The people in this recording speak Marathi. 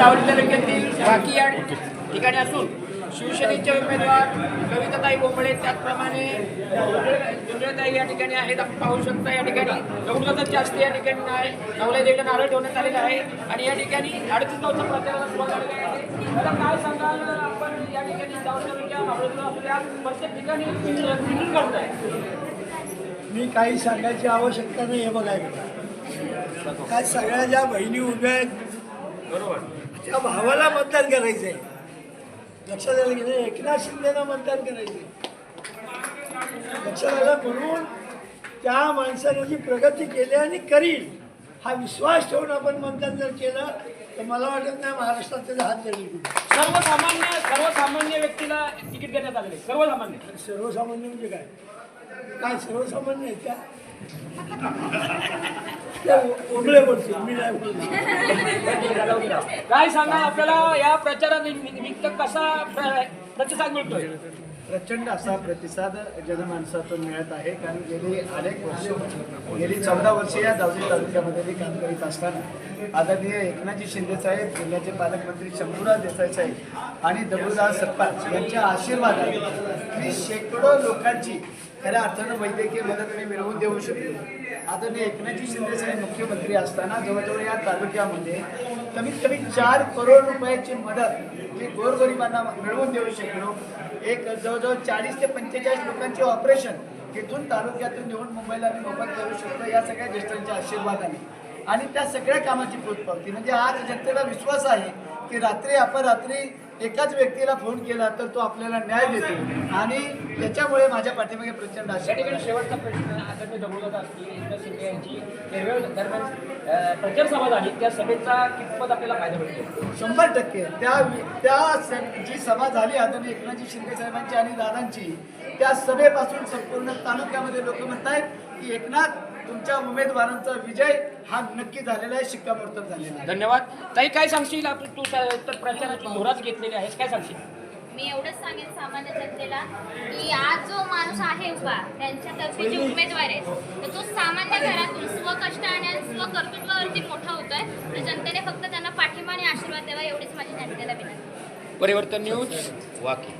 सावली तालुक्यातील वाकी या ठिकाणी असून शिवसेनेचे उमेदवार कविताताई बोंबळे त्याचप्रमाणे दुर्योताई या ठिकाणी आहेत. आपण पाहू शकता या ठिकाणी लवकरातच जास्त या ठिकाणी आहे. नवल्या देवीला नारळ ठेवण्यात आलेला आहे. आणि या ठिकाणी अडतीस गावचा प्रचाराला सुरुवात झालेली आहे. आता काय सांगाल? आपण या ठिकाणी प्रत्येक ठिकाणी मिटिंग मी काही सांगायची आवश्यकता नाही हे बघायला. काय सगळ्या ज्या बहिणी उभ्या आहेत बरोबर. त्या भावाला मतदान करायचं आहे लक्षात आलं की नाही? एकनाथ शिंदेना मतदान करायचं लक्षात आलं? म्हणून त्या माणसाने जी प्रगती केली आणि करील हा विश्वास ठेवून आपण मतदान जर केलं तर मला वाटत नाही महाराष्ट्रात त्याचा हात जरी सर्वसामान्य सर्वसामान्य व्यक्तीला तिकीट देण्यात आलेले सर्वसामान्य. सर्वसामान्य म्हणजे काय? काय सर्वसामान्य आहे ओगळे बोलतील मी नाही काय सांगा आपल्याला या प्रचारानिमित्त कसा प्र- प्रतिसाद मिळतोय? प्रचंड असा प्रतिसाद जनमानसातून मिळत आहे कारण गेली अनेक वर्ष गेली चौदा वर्ष या दावली तालुक्यामध्ये मी काम करीत असताना आदरणीय एकनाथजी शिंदे साहेब जिल्ह्याचे पालकमंत्री शंभूराज देसाई साहेब आणि दगडूराव सरपंच यांच्या आशीर्वादाने मी शेकडो लोकांची खऱ्या अर्थानं वैद्यकीय मदत मी मिळवून देऊ शकतो आदरणीय एकनाथजी शिंदे साहेब मुख्यमंत्री असताना जवळजवळ या तालुक्यामध्ये कमीत कमी चार करोड रुपयाची मदत मी गोरगरिबांना मिळवून देऊ शकलो एक जवळजवळ चाळीस ते पंचेचाळीस लोकांचे ऑपरेशन तिथून तालुक्यातून नेऊन मुंबईला मी मोफत करू शकतो या सगळ्या ज्येष्ठांच्या आशीर्वादाने. आणि त्या सगळ्या कामाची पोचपावती म्हणजे आज जनतेला विश्वास आहे की रात्री अपरात्री एकाच व्यक्तीला फोन केला तर तो आपल्याला न्याय देतो. आणि त्याच्यामुळे माझ्या पाठीमागे प्रचंड आशीर्वाद ठिकाणी. शेवटचा प्रश्न आदरणीय दगडूदादा असतील एकनाथ शिंदे यांची केरळ दरम्यान प्रचार सभा झाली. त्या सभेचा कितपत आपल्याला फायदा मिळतो? शंभर टक्के. त्या त्या जी सभा झाली आदरणीय एकनाथजी शिंदे साहेबांची आणि दादांची त्या सभेपासून संपूर्ण तालुक्यामध्ये लोक म्हणतायत की एकनाथ तुमच्या उमेदवारांचा विजय हा नक्की झालेला आहे शिक्कामोर्तब झालेला आहे. धन्यवाद. ताई काय सांगशील? आपण तू तर प्रचाराची धुराच घेतलेली आहेस. काय सांगशील? मी एवढंच सांगेन सामान्य जनतेला की आज जो माणूस आहे उभा त्यांच्यातर्फे जे उमेदवार आहेत तर तो सामान्य घरातून स्वकष्टाने आणि स्वकर्तृत्वावरती मोठा होतोय. तर जनतेने फक्त त्यांना पाठिंबा आणि आशीर्वाद द्यावा एवढीच माझी जनतेला विनंती. परिवर्तन न्यूज. वाकी.